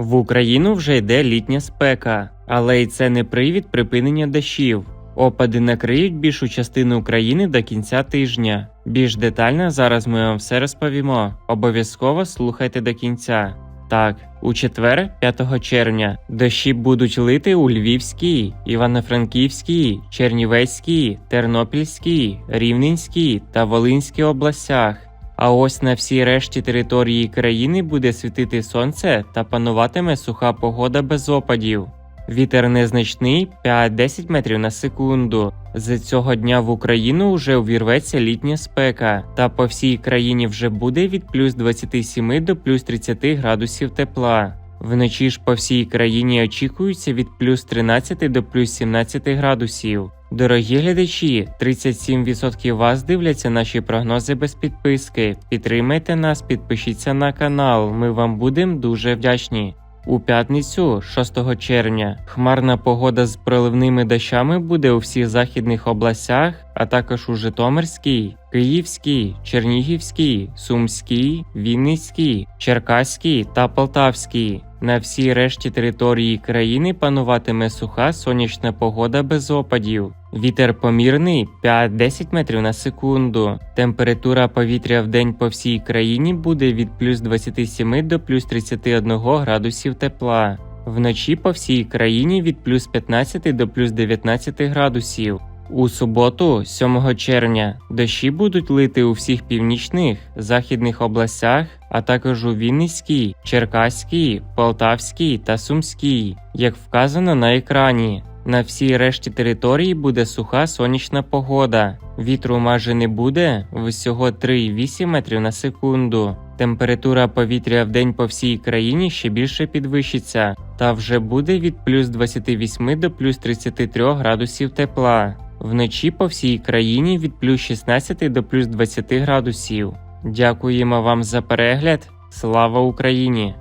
В Україну вже йде літня спека, але й це не привід припинення дощів. Опади накриють більшу частину України до кінця тижня. Більш детально зараз ми вам все розповімо. Обов'язково слухайте до кінця. Так, у четвер, 5 червня, дощі будуть лити у Львівській, Івано-Франківській, Чернівецькій, Тернопільській, Рівненській та Волинській областях. А ось на всій решті території країни буде світити сонце та пануватиме суха погода без опадів. Вітер незначний 5-10 метрів на секунду. З цього дня в Україну вже увірветься літня спека, та по всій країні вже буде від плюс 27 до плюс 30 градусів тепла. Вночі ж по всій країні очікується від плюс 13 до плюс 17 градусів. Дорогі глядачі, 37% вас дивляться наші прогнози без підписки. Підтримайте нас, підпишіться на канал. Ми вам будемо дуже вдячні. У п'ятницю, 6 червня, хмарна погода з проливними дощами буде у всіх західних областях, а також у Житомирській, Київській, Чернігівській, Сумській, Вінницькій, Черкаській та Полтавській. На всій решті території країни пануватиме суха сонячна погода без опадів. Вітер помірний 5-10 метрів на секунду. Температура повітря в день по всій країні буде від плюс 27 до плюс 31 градусів тепла. Вночі по всій країні від плюс 15 до плюс 19 градусів. У суботу, 7 червня, дощі будуть лити у всіх північних, західних областях, а також у Вінницькій, Черкаській, Полтавській та Сумській, як вказано на екрані. На всій решті території буде суха сонячна погода. Вітру майже не буде, всього 3,8 метрів на секунду. Температура повітря в день по всій країні ще більше підвищиться, та вже буде від плюс 28 до плюс 33 градусів тепла. Вночі по всій країні від плюс 16 до плюс 20 градусів. Дякуємо вам за перегляд. Слава Україні!